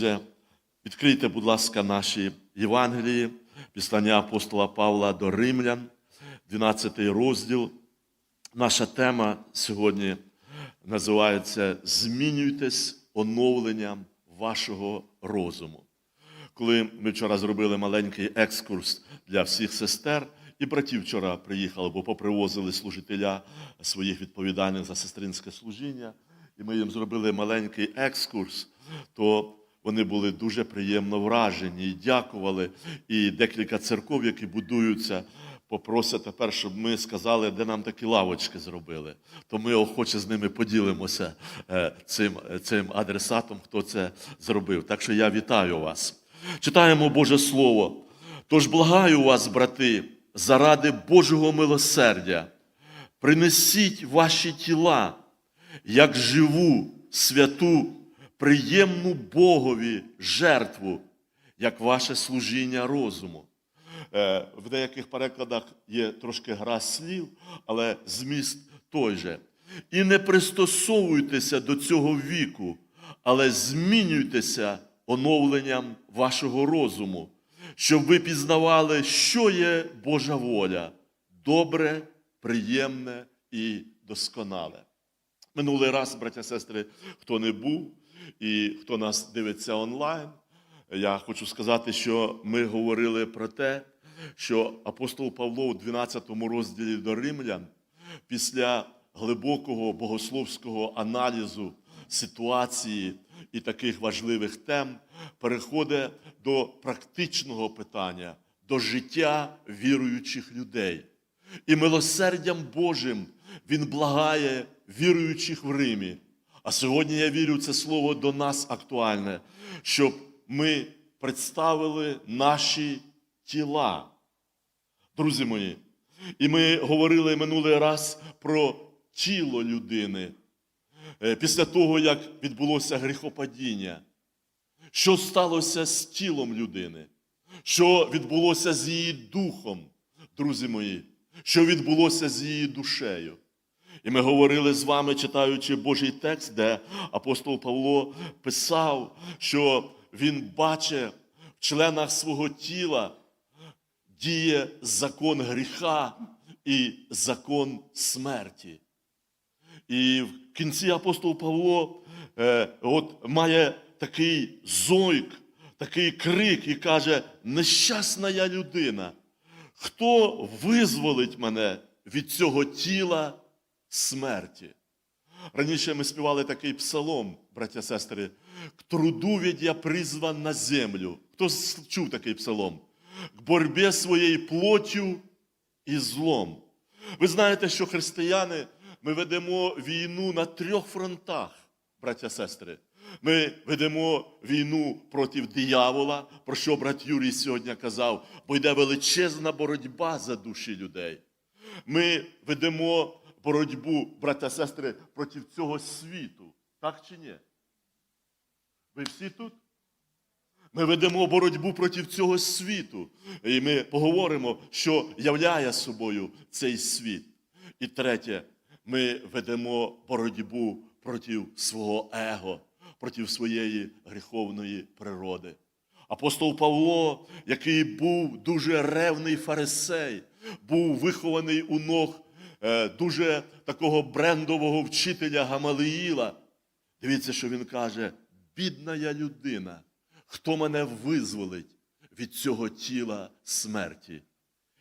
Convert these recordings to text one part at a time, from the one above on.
Отже, Відкрийте, будь ласка, наші Євангелії, післання апостола Павла до Римлян, 12 розділ. Наша тема сьогодні називається Змінюйтесь оновленням вашого розуму. Коли ми вчора зробили маленький екскурс для всіх сестер, і братів вчора приїхали, бо попривозили служителя своїх відповідальних за сестринське служіння, і ми їм зробили маленький екскурс, то вони були дуже приємно вражені і дякували. І декілька церков, які будуються, попросять тепер, щоб ми сказали, де нам такі лавочки зробили. То ми охоче з ними поділимося е, цим, цим адресатом, хто це зробив. Так що я вітаю вас. Читаємо Боже Слово. Тож благаю вас, брати, заради Божого милосердя, принесіть ваші тіла, як живу, святу, приємну Богові жертву, як ваше служіння розуму. Е, В деяких перекладах є трошки гра слів, але зміст той же. І не пристосовуйтеся до цього віку, але змінюйтеся оновленням вашого розуму, щоб ви пізнавали, що є Божа воля, добре, приємне і досконале. Минулий раз, браття сестри, хто не був і хто нас дивиться онлайн, я хочу сказати, що ми говорили про те, що апостол Павло у 12 розділі до Римлян після глибокого богословського аналізу ситуації і таких важливих тем переходить до практичного питання, до життя віруючих людей. І милосердям Божим Він благає віруючих в Римі. А сьогодні я вірю, це слово до нас актуальне, щоб ми представили наші тіла. Друзі мої, і ми говорили минулий раз про тіло людини. Е, Після того, як відбулося гріхопадіння, що сталося з тілом людини, що відбулося з її духом, друзі мої, що відбулося з її душею. І ми говорили з вами, читаючи Божий текст, де апостол Павло писав, що він бачить в членах свого тіла діє закон гріха і закон смерті. І в кінці апостол Павло е, от, має такий зойк, такий крик і каже: нещасна я людина, хто визволить мене від цього тіла смерті? Раніше ми співали такий псалом, браття сестри, к труду ведь я призван на землю. Хто чув такий псалом? К борьбі своєю плоттю і злом. Ви знаєте, що християни ми ведемо війну на трьох фронтах, браття сестри. Ми ведемо війну проти диявола, про що брат Юрій сьогодні казав, бо йде величезна боротьба за душі людей. Ми ведемо боротьбу, браття сестри, проти цього світу. Так чи ні? Ви всі тут? Ми ведемо боротьбу проти цього світу. І ми поговоримо, що являє собою цей світ. І третє, ми ведемо боротьбу проти свого его, проти своєї гріховної природи. Апостол Павло, який був дуже ревний фарисей, був вихований у ног дуже такого брендового вчителя Гамалиїла. Дивіться, що він каже: бідна я людина, хто мене визволить від цього тіла смерті.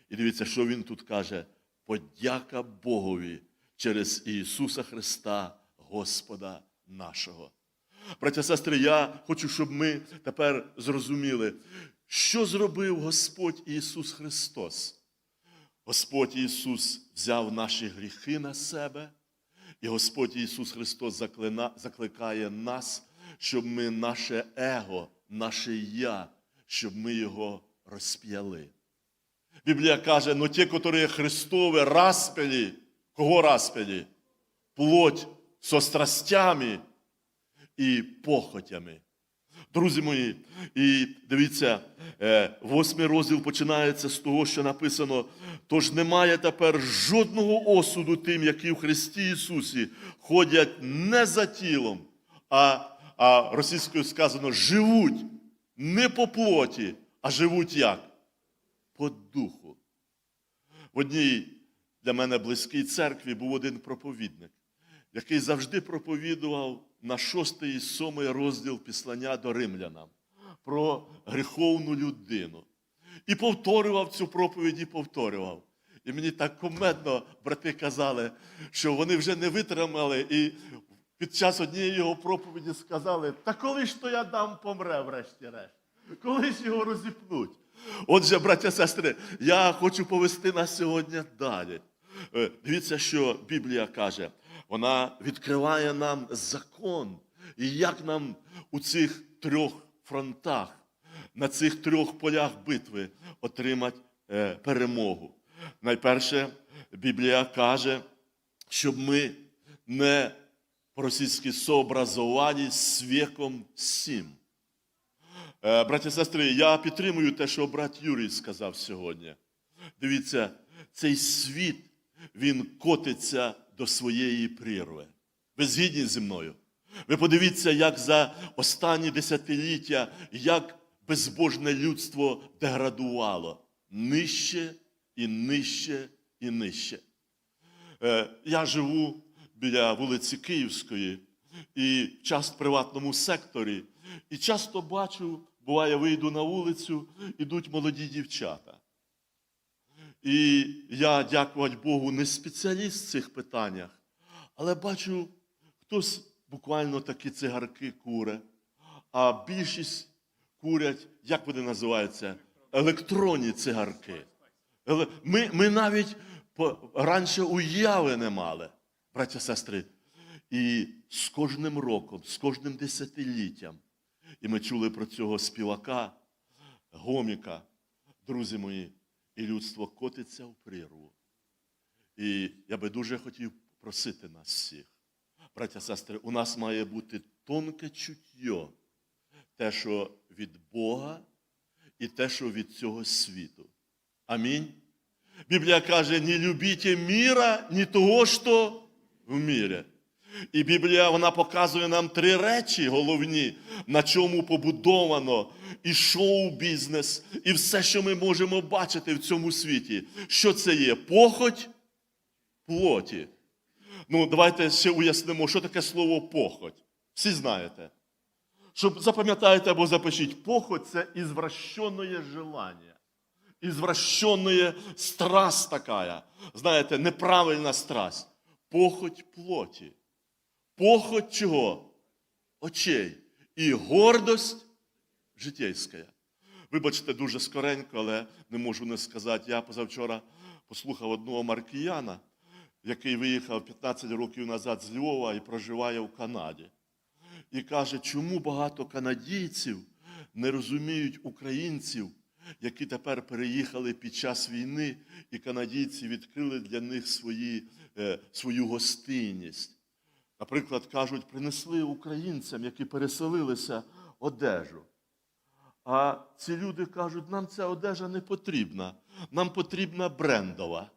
І дивіться, що він тут каже: подяка Богові через Ісуса Христа, Господа нашого. Браття сестри, я хочу, щоб ми тепер зрозуміли, що зробив Господь Ісус Христос. Господь Ісус взяв наші гріхи на себе, і Господь Ісус Христос заклина, закликає нас, щоб ми наше его, наше я, щоб ми його розп'яли. Біблія каже, но ті, які Христові распяли, кого распяли? Плоть со страстями і похотями. Друзі мої, і дивіться, е, восьмий розділ починається з того, що написано: тож немає тепер жодного осуду тим, які в Христі Ісусі ходять не за тілом, а а російською сказано живуть не по плоті, а живуть як? По духу. В одній для мене близькій церкві був один проповідник, який завжди проповідував на шостий і сьомий розділ післання до римлянам про гріховну людину. І повторював цю проповідь і повторював. І мені так комедно брати казали, що вони вже не витримали, і під час однієї його проповіді сказали: Та коли ж то я дам помре, врешті-решт? Коли ж його розіпнуть? Отже, браття сестри, я хочу повести нас сьогодні далі. Е, Дивіться, що Біблія каже. Вона відкриває нам закон, і як нам у цих трьох фронтах, на цих трьох полях битви отримати е, перемогу. Найперше, Біблія каже, щоб ми не по-російськи сообразовані з віком сім. Е, Браті і сестри, я підтримую те, що брат Юрій сказав сьогодні. Дивіться, цей світ, він котиться до своєї прірви. Ви згідні зі мною? Ви подивіться, як за останні десятиліття, як безбожне людство деградувало нижче і нижче і нижче. Е, Я живу біля вулиці Київської і час в приватному секторі, і часто бачу, буває, вийду на вулицю, ідуть молоді дівчата. І я, дякувати Богу, не спеціаліст в цих питаннях, але бачу, хтось буквально такі цигарки куре, а більшість курять, як вони називаються? Електронні цигарки. Ми, ми навіть раніше уяви не мали, браття сестри. І з кожним роком, з кожним десятиліттям, і ми чули про цього співака, гоміка, друзі мої, і людство котиться в прірву. І я би дуже хотів просити нас всіх, браття сестри, у нас має бути тонке чуття, те, що від Бога, і те, що від цього світу. Амінь. Біблія каже, не любіть міра, ні того, що в мірі. І Біблія вона показує нам три речі головні, на чому побудовано і шоу-бізнес, і все, що ми можемо бачити в цьому світі. Що це є? Похоть плоті. Ну, давайте ще уяснимо, що таке слово похоть. Всі знаєте. Щоб запам'ятаєте або запишіть, похоть це ізвращенне желання. Извращенная страсть такая. Знаєте, неправильна страсть. Похоть плоті. Похоть чого? Очей. І гордость житейська. Вибачте, дуже скоренько, але не можу не сказати. Я позавчора послухав одного маркіяна, який виїхав 15 років назад з Львова і проживає в Канаді. І каже, чому багато канадійців не розуміють українців, які тепер переїхали під час війни, і канадійці відкрили для них свої, е, свою гостинність. Наприклад, кажуть, принесли українцям, які переселилися, одежу. А ці люди кажуть, нам ця одежа не потрібна, нам потрібна брендова.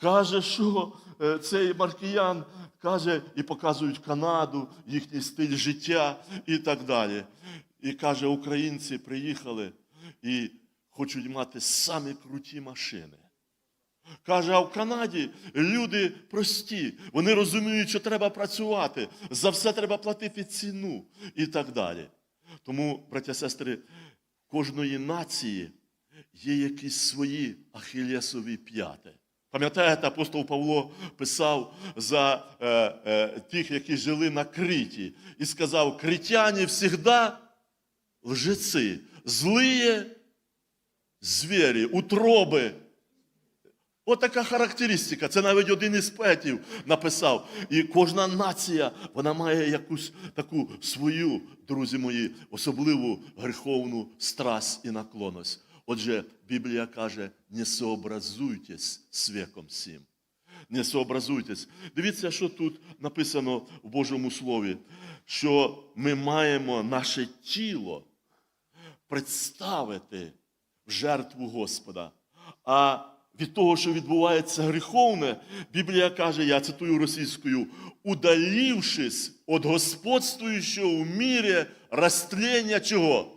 Каже, що е, цей маркіян каже, і показують Канаду, їхній стиль життя і так далі. І каже, українці приїхали і хочуть мати самі круті машини. Каже, а в Канаді люди прості, вони розуміють, що треба працювати, за все треба платити ціну і так далі. Тому, браття сестри, кожної нації є якісь свої ахілєсові п'яти. Пам'ятаєте, апостол Павло писав за е, е, тих, які жили на Криті, і сказав: критяні завжди лжеці, злые звірі, утроби. От така характеристика. Це навіть один із поетів написав. І кожна нація вона має якусь таку свою, друзі мої, особливу гріховну страсть і наклонність. Отже, Біблія каже: не сообразуйтесь з віком сім. Не сообразуйтесь. Дивіться, що тут написано в Божому Слові, що ми маємо наше тіло представити в жертву Господа. А від того, що відбувається гріховне, Біблія каже, я цитую російською, удалівшись від господствуючого в мірі розтлення чого?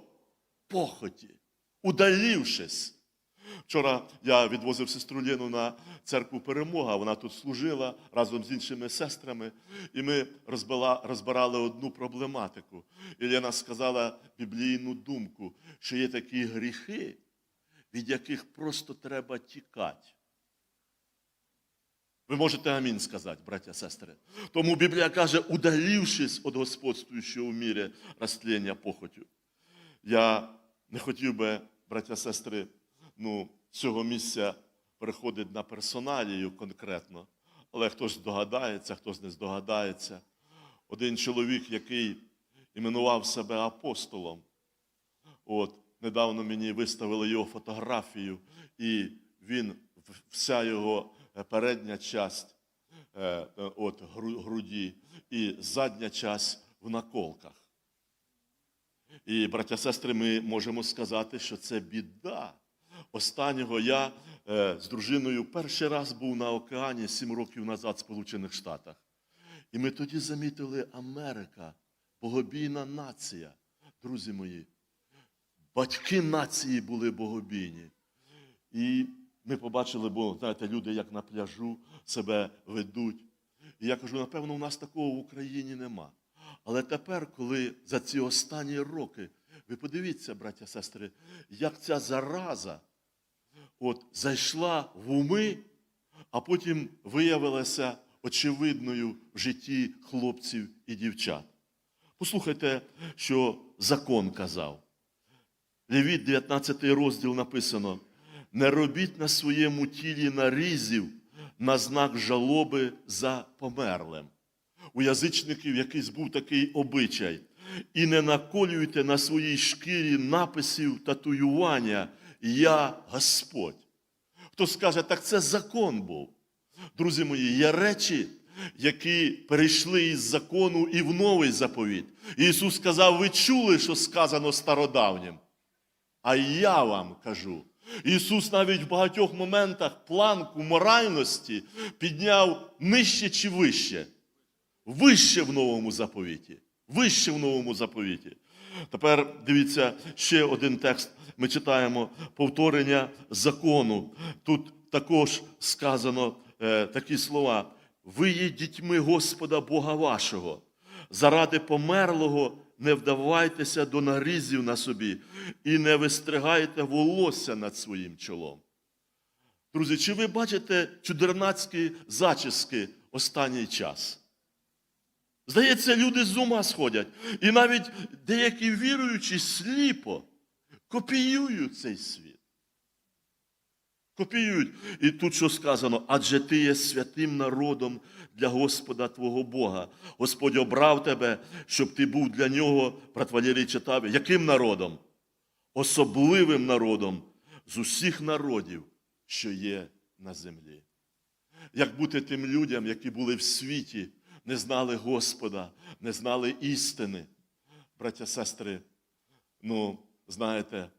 Похоті. Удалівшись. Вчора я відвозив сестру Лену на церкву Перемога. Вона тут служила разом з іншими сестрами, і ми розбила- розбирали одну проблематику. І Лена сказала біблійну думку, що є такі гріхи, від яких просто треба тікати. Ви можете амінь сказати, браття сестри. Тому Біблія каже, удалівшись від господствуючого в мірі розтлення похотю. Я не хотів би, браття сестри, ну, цього місця переходить на персоналію конкретно, але хтось здогадається, хтось не здогадається. Один чоловік, який іменував себе апостолом, от, недавно мені виставили його фотографію, і він, вся його е, передня часть е, е, от, груді і задня часть в наколках. І, браття сестри, ми можемо сказати, що це біда. Останнього я з дружиною перший раз був на океані сім років назад в Сполучених Штатах. І ми тоді замітили Америка, богобійна нація. Друзі мої, батьки нації були богобійні. І ми побачили, бо знаєте, люди як на пляжу себе ведуть. І я кажу, напевно, у нас такого в Україні нема. Але тепер, коли за ці останні роки, ви подивіться, браття сестри, як ця зараза от, зайшла в уми, а потім виявилася очевидною в житті хлопців і дівчат. Послухайте, що закон казав. Левіт, 19 розділ написано: не робіть на своєму тілі нарізів на знак жалоби за померлим. У язичників якийсь був такий обичай. І не наколюйте на своїй шкірі написів татуювання Я Господь. Хто скаже, так це закон був. Друзі мої, є речі, які перейшли із закону і в новий заповіт. Ісус сказав: ви чули, що сказано стародавнім. А я вам кажу. Ісус навіть в багатьох моментах планку моральності підняв нижче чи вище. Вище в новому заповіті. Вище в новому заповіті. Тепер дивіться ще один текст. Ми читаємо повторення закону. Тут також сказано е, такі слова: ви є дітьми Господа Бога вашого. Заради померлого не вдавайтеся до нарізів на собі і не вистригайте волосся над своїм чолом. Друзі, чи ви бачите чудернацькі зачіски останній час? Здається, люди з ума сходять. І навіть деякі віруючі сліпо копіюють цей світ. Копіюють. І тут що сказано? Адже ти є святим народом для Господа Твого Бога. Господь обрав тебе, щоб ти був для нього, брат Валерій читав, яким народом? Особливим народом з усіх народів, що є на землі. Як бути тим людям, які були в світі, не знали Господа, не знали істини. Браття, сестри, ну, знаєте,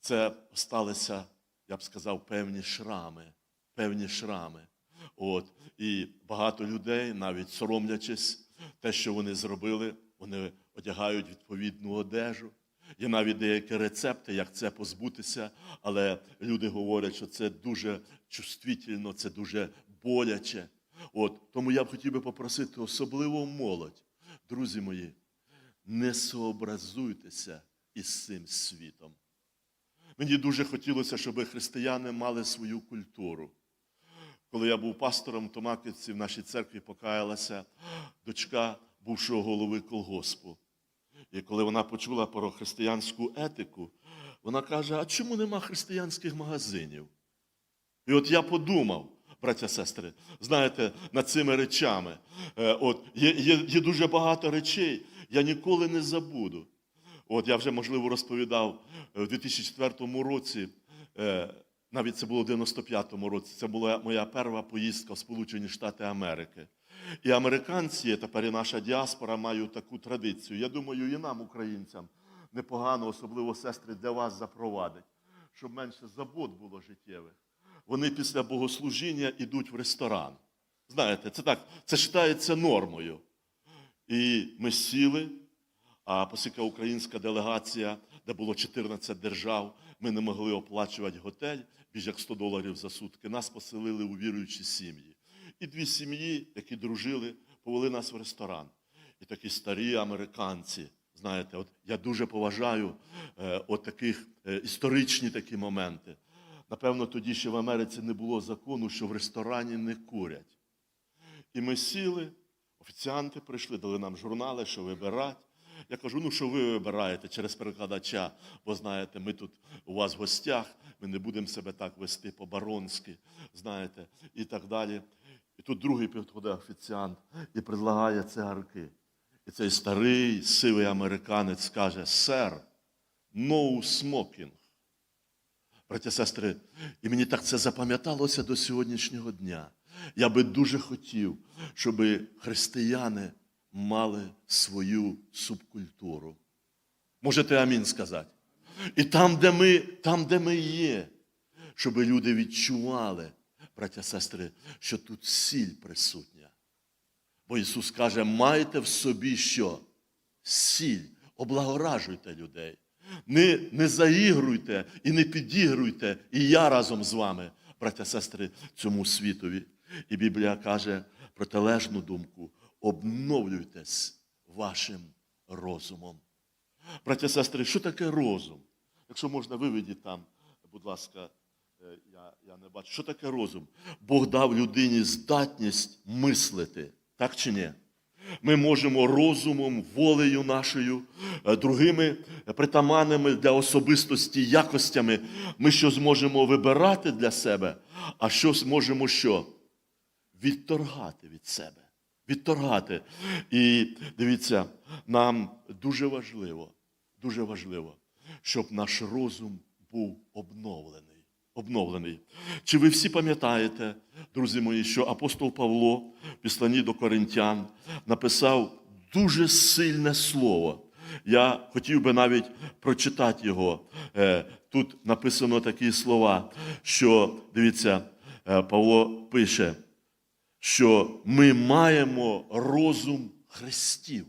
це сталися, я б сказав, певні шрами, певні шрами. От. І багато людей, навіть соромлячись те, що вони зробили, вони одягають відповідну одежу. Є навіть деякі рецепти, як це позбутися, але люди говорять, що це дуже чувствительно, це дуже боляче. От, тому я б хотів би попросити, особливо молодь, друзі мої, не сообразуйтеся із цим світом. Мені дуже хотілося, щоб християни мали свою культуру. Коли я був пастором в Томаківці, в нашій церкві покаялася дочка бувшого голови колгоспу. І коли вона почула про християнську етику, вона каже: а чому нема християнських магазинів? І от я подумав, браття сестри, знаєте, над цими речами. Е, От, є, є, є дуже багато речей, я ніколи не забуду. От я вже, можливо, розповідав е, в 2004 році, е, навіть це було в 95-му році, це була моя перша поїздка в Сполучені Штати Америки. І американці, тепер і наша діаспора, мають таку традицію. Я думаю, і нам, українцям, непогано, особливо сестри, для вас запровадить, щоб менше забот було життєвих. вони після богослужіння йдуть в ресторан. Знаєте, це так, це вважається нормою. І ми сіли, а оскільки українська делегація, де було 14 держав, ми не могли оплачувати готель більш як 100 доларів за сутки. Нас поселили у віруючі сім'ї. І дві сім'ї, які дружили, повели нас в ресторан. І такі старі американці, знаєте, от я дуже поважаю е, от таких е, історичні такі моменти. Напевно, тоді ще в Америці не було закону, що в ресторані не курять. І ми сіли, офіціанти прийшли, дали нам журнали, що вибирати. Я кажу, ну що ви вибираєте через перекладача, бо знаєте, ми тут у вас в гостях, ми не будемо себе так вести по-баронськи, знаєте, і так далі. І тут другий підходить офіціант і предлагає цигарки. І цей старий сивий американець каже: сер, no smoking. Браття сестри, і мені так це запам'яталося до сьогоднішнього дня. Я би дуже хотів, щоб християни мали свою субкультуру. Можете амінь сказати. І там, де ми, там, де ми є, щоб люди відчували, браття сестри, що тут сіль присутня. Бо Ісус каже, майте в собі що? Сіль, облагоражуйте людей. Не, не заігруйте і не підігруйте, і я разом з вами, браття сестри, цьому світові. І Біблія каже протилежну думку: обновлюйтесь вашим розумом. Браття сестри, що таке розум? Якщо можна, виведіть там, будь ласка, е, я, я не бачу. Що таке розум? Бог дав людині здатність мислити, так чи ні? Ми можемо розумом, волею нашою, е, другими притаманними для особистості якостями, ми що зможемо вибирати для себе, а що зможемо що? Відторгати від себе. Відторгати. І дивіться, нам дуже важливо, дуже важливо, щоб наш розум був обновлений. Обновлений. Чи ви всі пам'ятаєте, друзі мої, що апостол Павло в післанні до Коринтян написав дуже сильне слово. Я хотів би навіть прочитати його. Е, Тут написано такі слова, що дивіться, е, Павло пише, що ми маємо розум Христів.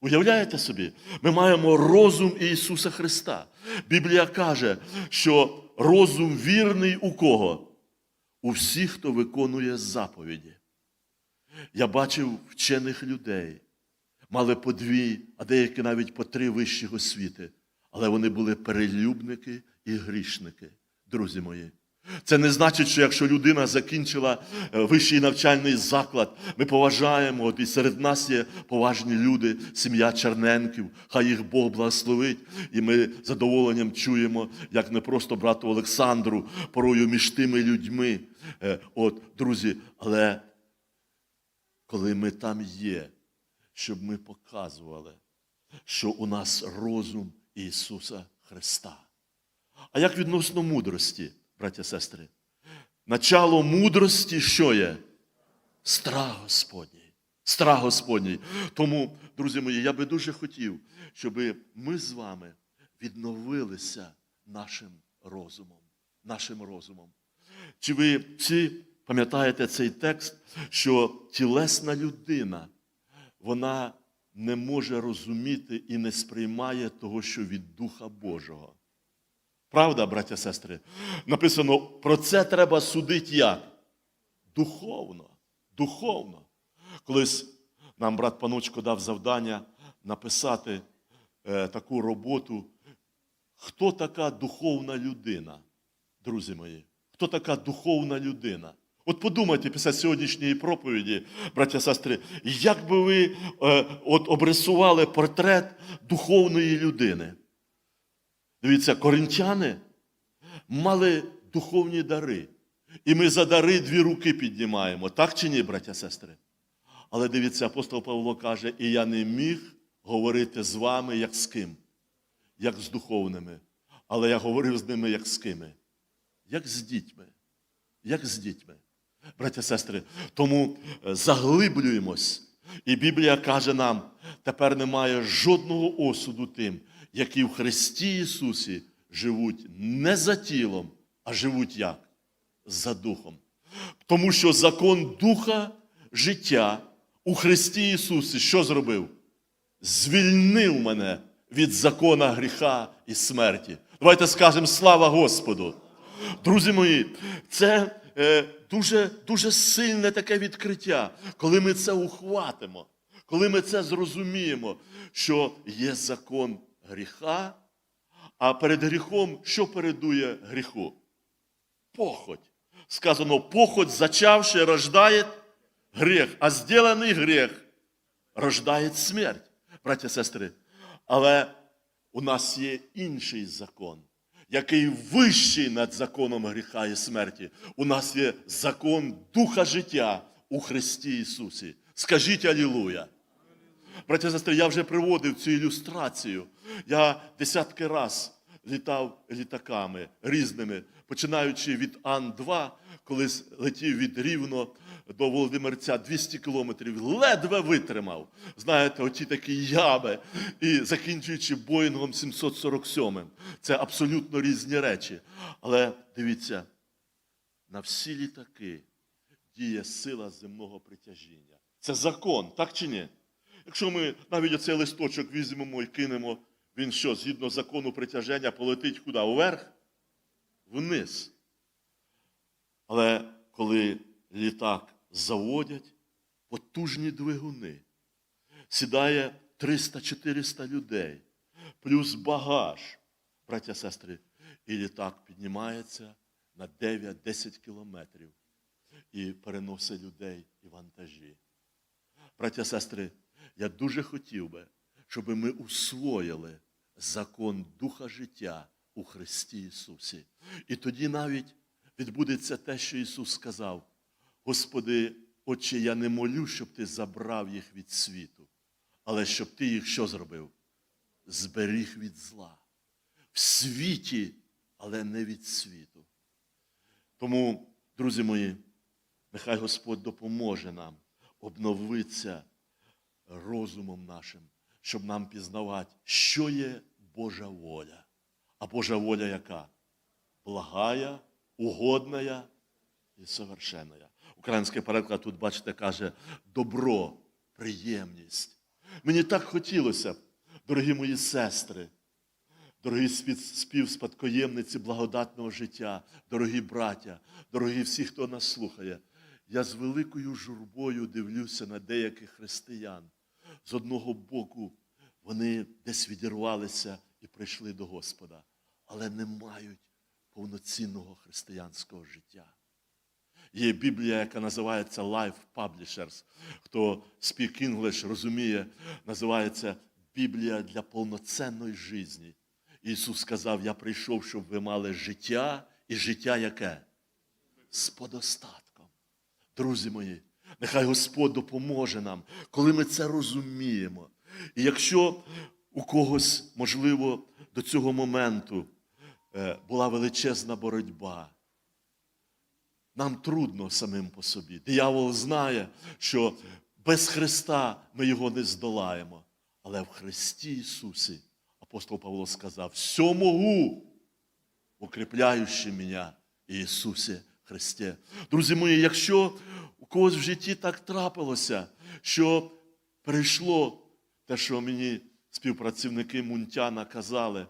Уявляєте собі? Ми маємо розум Ісуса Христа. Біблія каже, що розум вірний у кого? У всіх, хто виконує заповіді. Я бачив вчених людей, мали по дві, а деякі навіть по три вищі освіти, але вони були перелюбники і грішники, друзі мої. Це не значить, що якщо людина закінчила е, вищий навчальний заклад, ми поважаємо, от і серед нас є поважні люди, сім'я Черненків, хай їх Бог благословить. І ми задоволенням чуємо, як не просто брату Олександру, порою між тими людьми. Е, От, друзі, але коли ми там є, щоб ми показували, що у нас розум Ісуса Христа. А як відносно мудрості, браття сестри? Начало мудрості що є? Страх Господній. Страх Господній. Тому, друзі мої, я би дуже хотів, щоб ми з вами відновилися нашим розумом. Нашим розумом. Чи ви всі пам'ятаєте цей текст, що тілесна людина, вона не може розуміти і не сприймає того, що від Духа Божого. Правда, браття сестри? Написано, про це треба судити як? Духовно. Духовно. Колись нам брат Паночко дав завдання написати е, таку роботу. Хто така духовна людина, друзі мої? Хто така духовна людина? От подумайте після сьогоднішньої проповіді, браття сестри, як би ви е, от обрисували портрет духовної людини? Дивіться, коринтяни мали духовні дари. І ми за дари дві руки піднімаємо. Так чи ні, браття сестри? Але дивіться, апостол Павло каже, і я не міг говорити з вами, як з ким? Як з духовними. Але я говорив з ними, як з кими? Як з дітьми. Як з дітьми. Браття сестри, тому е, заглиблюємось. І Біблія каже нам, тепер немає жодного осуду тим, які в Христі Ісусі живуть не за тілом, а живуть як? за духом. Тому що закон духа життя у Христі Ісусі що зробив? Звільнив мене від закона гріха і смерті. Давайте скажемо слава Господу. Друзі мої, це е, дуже, дуже сильне таке відкриття, коли ми це ухватимо, коли ми це зрозуміємо, що є закон гріха, а перед гріхом що передує гріху? Похоть. Сказано, похоть, зачавши, рождає гріх, а зділений гріх рождає смерть, браття сестри. Але у нас є інший закон, який вищий над законом гріха і смерті. У нас є закон духа життя у Христі Ісусі. Скажіть Алілуя. Браття і сестри, я вже приводив цю ілюстрацію. Я десятки раз літав літаками різними, починаючи від Ан-2, коли летів від Рівно до Володимирця 200 кілометрів, ледве витримав. Знаєте, оті такі ями, і закінчуючи Боїнгом 747. Це абсолютно різні речі. Але дивіться, на всі літаки діє сила земного притяжіння. Це закон, так чи ні? Якщо ми навіть оцей листочок візьмемо і кинемо, він що, згідно закону притяження, полетить куди? Вверх? Вниз. Але коли літак заводять, потужні двигуни, сідає 300-400 людей, плюс багаж, браття сестри, і літак піднімається на 9-10 кілометрів і переносить людей і вантажі. Браття сестри, я дуже хотів би, щоб ми усвоїли закон Духа життя у Христі Ісусі. І тоді навіть відбудеться те, що Ісус сказав: Господи, Отче, я не молю, щоб Ти забрав їх від світу, але щоб Ти їх що зробив? Зберіг від зла. В світі, але не від світу. Тому, друзі мої, нехай Господь допоможе нам обновитися розумом нашим, щоб нам пізнавати, що є Божа воля. А Божа воля яка? Благая, угодная і совершенная. Український переклад тут, бачите, каже добро, приємність. Мені так хотілося, дорогі мої сестри, дорогі співспадкоємниці благодатного життя, дорогі браття, дорогі всі, хто нас слухає. Я з великою журбою дивлюся на деяких християн. З одного боку, вони десь відірвалися і прийшли до Господа, але не мають повноцінного християнського життя. Є Біблія, яка називається Life Publishers. Хто speak English розуміє, називається Біблія для повноцінної житті. Ісус сказав: Я прийшов, щоб ви мали життя і життя яке? З подостатком. Друзі мої, нехай Господь допоможе нам, коли ми це розуміємо. І якщо у когось, можливо, до цього моменту е, була величезна боротьба, нам трудно самим по собі. Диявол знає, що без Христа ми його не здолаємо. Але в Христі Ісусі, апостол Павло сказав, все могу, укріпляючи мене Ісусі Христе. Друзі мої, якщо когось в житті так трапилося, що прийшло те, що мені співпрацівники Мунтяна казали,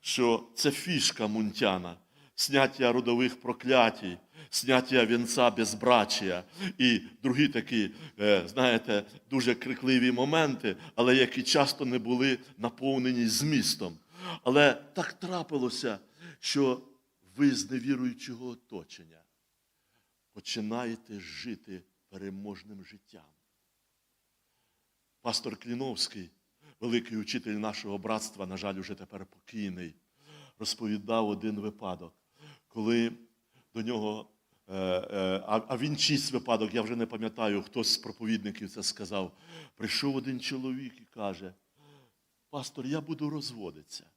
що це фішка Мунтяна, сняття родових проклятій, сняття вінця безбрачія. І другі такі, е, знаєте, дуже крикливі моменти, але які часто не були наповнені змістом. Але так трапилося, що ви з невіруючого оточення починаєте жити переможним життям. Пастор Кліновський, великий учитель нашого братства, на жаль, уже тепер покійний, розповідав один випадок, коли до нього, е, е, а він чийсь випадок, я вже не пам'ятаю, хтось з проповідників це сказав. Прийшов один чоловік і каже: Пастор, я буду розводитися.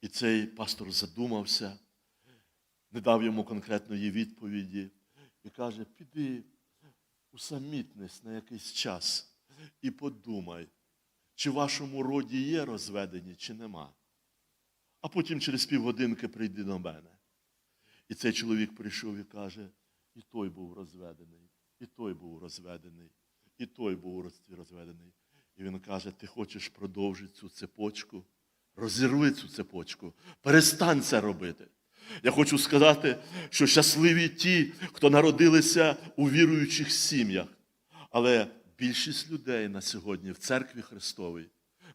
І цей пастор задумався, не дав йому конкретної відповіді і каже: піди усамітнись на якийсь час і подумай, чи в вашому роді є розведені, чи нема. А потім через півгодинки прийди до мене. І цей чоловік прийшов і каже, і той був розведений, і той був розведений, і той був роз- розведений. І він каже: ти хочеш продовжити цю цепочку? Розірви цю цепочку, перестань це робити. Я хочу сказати, що щасливі ті, хто народилися у віруючих сім'ях. Але більшість людей на сьогодні в церкві Христовій.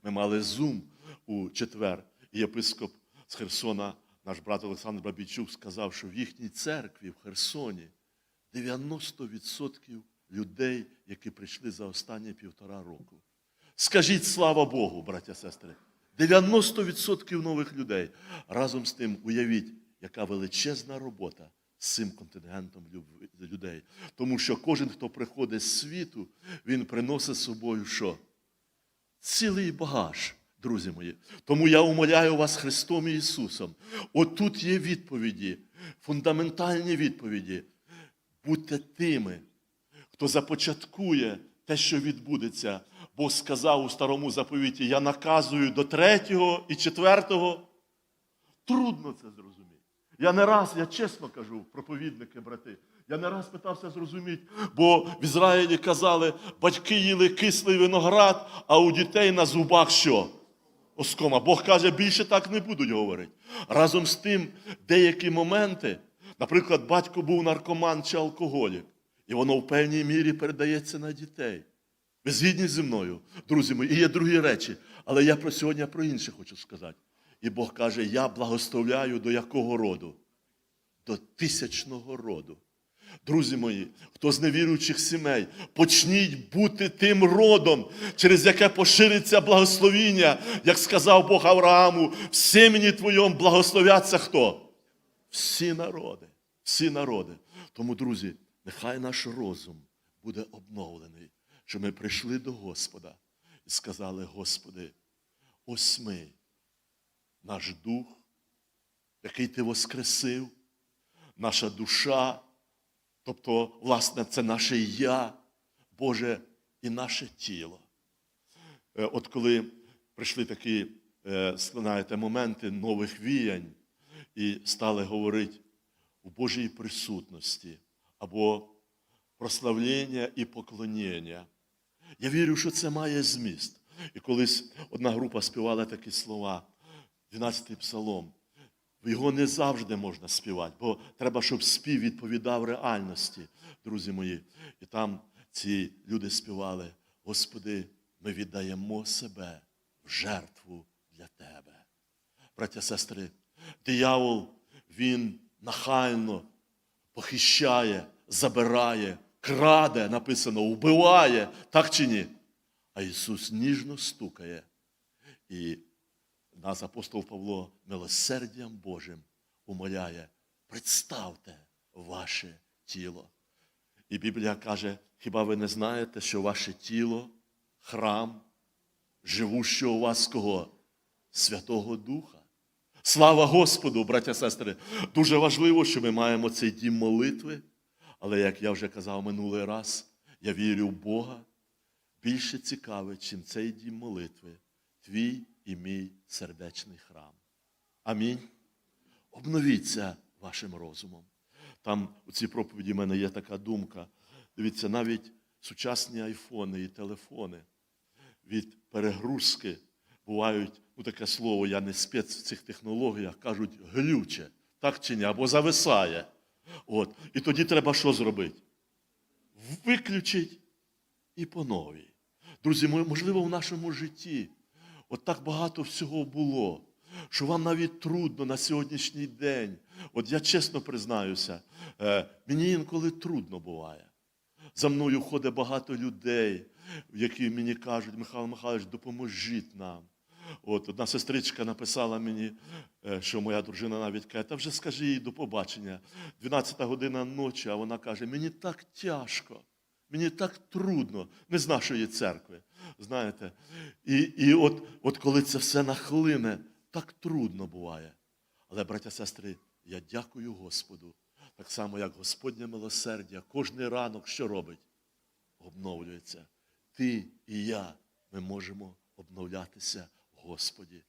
Ми мали зум у четвер, і єпископ з Херсона, наш брат Олександр Бабійчук, сказав, що в їхній церкві в Херсоні 90% людей, які прийшли за останні півтора року. Скажіть слава Богу, браття сестри. 90% нових людей. Разом з тим, уявіть, яка величезна робота з цим контингентом людей. Тому що кожен, хто приходить з світу, він приносить з собою що? Цілий багаж, друзі мої. Тому я умоляю вас Христом і Ісусом. Отут є відповіді, фундаментальні відповіді. Будьте тими, хто започаткує те, що відбудеться. Бог сказав у старому заповіті: я наказую до третього і четвертого. Трудно це зрозуміти. Я не раз, я чесно кажу, проповідники, брати, я не раз питався зрозуміти, бо в Ізраїлі казали, батьки їли кислий виноград, а у дітей на зубах що? Оскома. Бог каже, більше так не будуть говорити. Разом з тим, деякі моменти, наприклад, батько був наркоман чи алкоголік, і воно в певній мірі передається на дітей. Ви згідні зі мною, друзі мої, і є другі речі. Але я про сьогодні про інше хочу сказати. І Бог каже: я благословляю до якого роду? До тисячного роду. Друзі мої, хто з невіруючих сімей, почніть бути тим родом, через яке пошириться благословіння, як сказав Бог Аврааму, в семені твоєму благословяться хто? Всі народи, всі народи. Тому, друзі, нехай наш розум буде обновлений, що ми прийшли до Господа і сказали: Господи, ось ми, наш дух, який Ти воскресив, наша душа, тобто, власне, це наше я, Боже, і наше тіло. Е, От коли прийшли такі, е, знаєте, моменти нових віянь і стали говорити у Божій присутності або прославлення і поклоніння. Я вірю, що це має зміст. І колись одна група співала такі слова, 12-й псалом. Його не завжди можна співати, бо треба, щоб спів відповідав реальності, друзі мої. І там ці люди співали: Господи, ми віддаємо себе в жертву для Тебе. Браття, сестри, диявол, він нахально похищає, забирає, краде, написано, вбиває, так чи ні? А Ісус ніжно стукає. І нас апостол Павло милосердям Божим умоляє, представте ваше тіло. І Біблія каже, хіба ви не знаєте, що ваше тіло храм, живущого у вас кого? Святого Духа. Слава Господу, браття сестри! Дуже важливо, що ми маємо цей дім молитви, але, як я вже казав минулий раз, я вірю в Бога більше цікавить, чим цей дім молитви, твій і мій сердечний храм. Амінь. Обновіться вашим розумом. Там у цій проповіді в мене є така думка. Дивіться, навіть сучасні айфони і телефони від перегрузки бувають, ну таке слово, я не спец в цих технологіях, кажуть глюче, так чи ні, або зависає. От. І тоді треба що зробити? Виключить і по новій. Друзі, можливо, в нашому житті от так багато всього було, що вам навіть трудно на сьогоднішній день. От я чесно признаюся, е, мені інколи трудно буває. За мною ходить багато людей, які мені кажуть, Михайло Михайлович, допоможіть нам. От одна сестричка написала мені, е, що моя дружина навіть каже, та вже скажи їй до побачення. 12 година ночі, а вона каже, мені так тяжко, мені так трудно, не з нашої церкви. Знаєте, і, і от, от коли це все нахлине, так трудно буває. Але, браття сестри, я дякую Господу. Так само, як Господнє милосердя, кожний ранок що робить? Обновлюється. Ти і я, ми можемо обновлятися Господі.